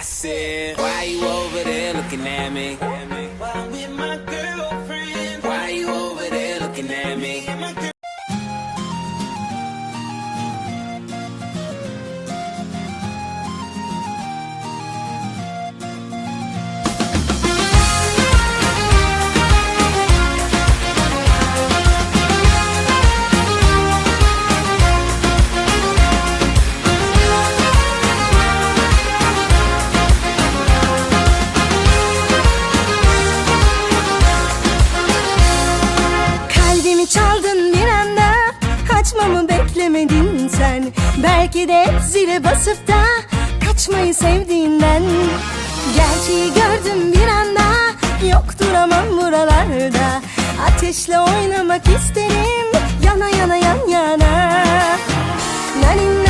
I said, why you over there looking at me? Belki de zile basıp da kaçmayı sevdiğinden. Gerçeği gördüm bir anda yok duramam buralarda. Ateşle oynamak isterim yana yana yan yana. Nanin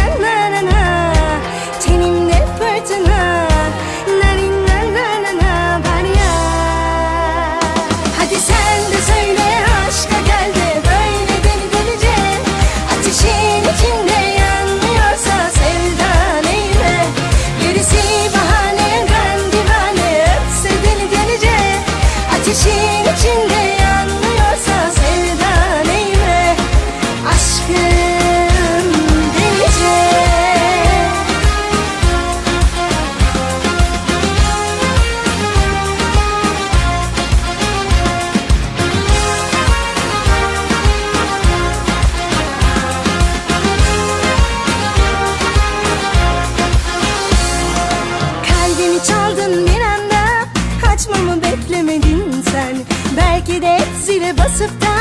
Çaldın bir anda. Kaçmamı beklemedin sen. Belki de zile basıp da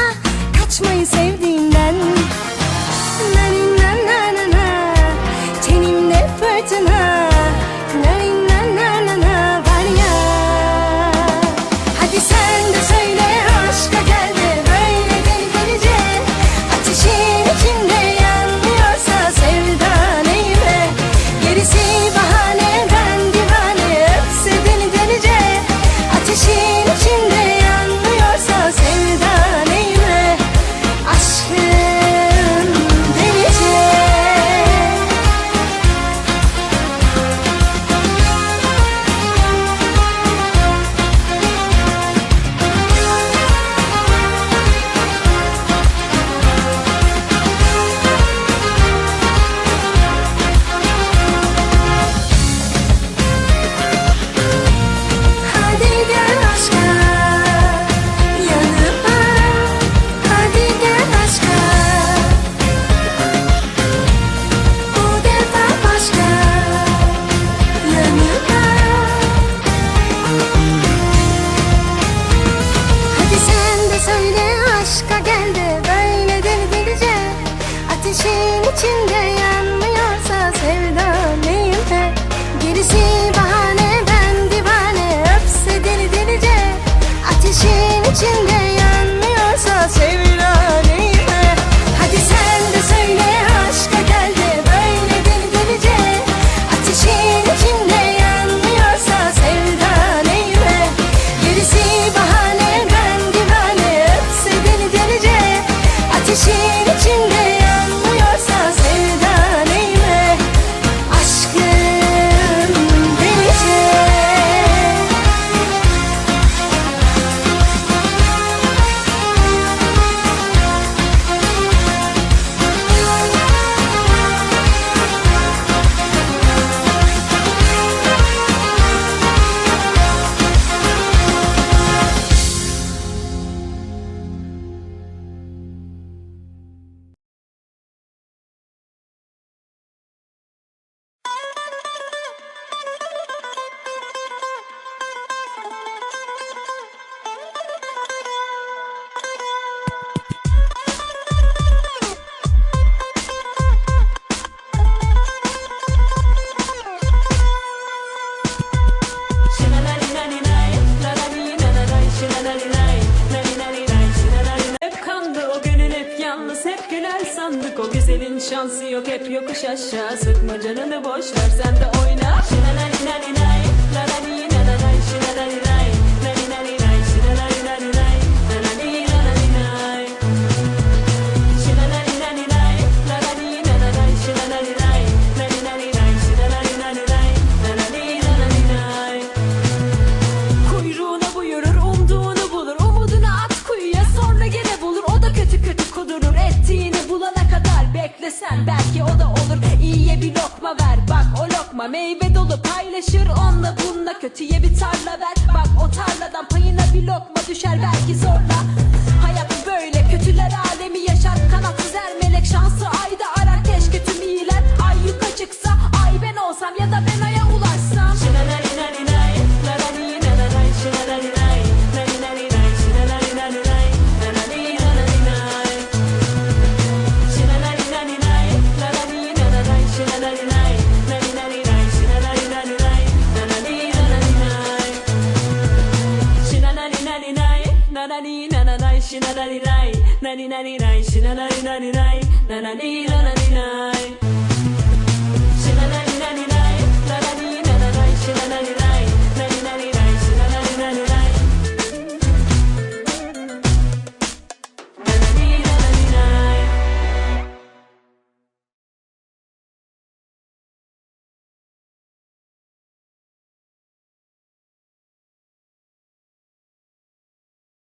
Kaçmayı sevdiğinden. 你牵的。şansı yok hep yokuş aşağı. Sıkma canını boş ver sen de oyna. Şenenen inen bakma meyve dolu paylaşır onunla. Bununla Kötüye bir tarla ver. Bak o tarladan payına bir lokma düşer. Belki zorla しなにりい。なになにない。しならりなにない。なにらなに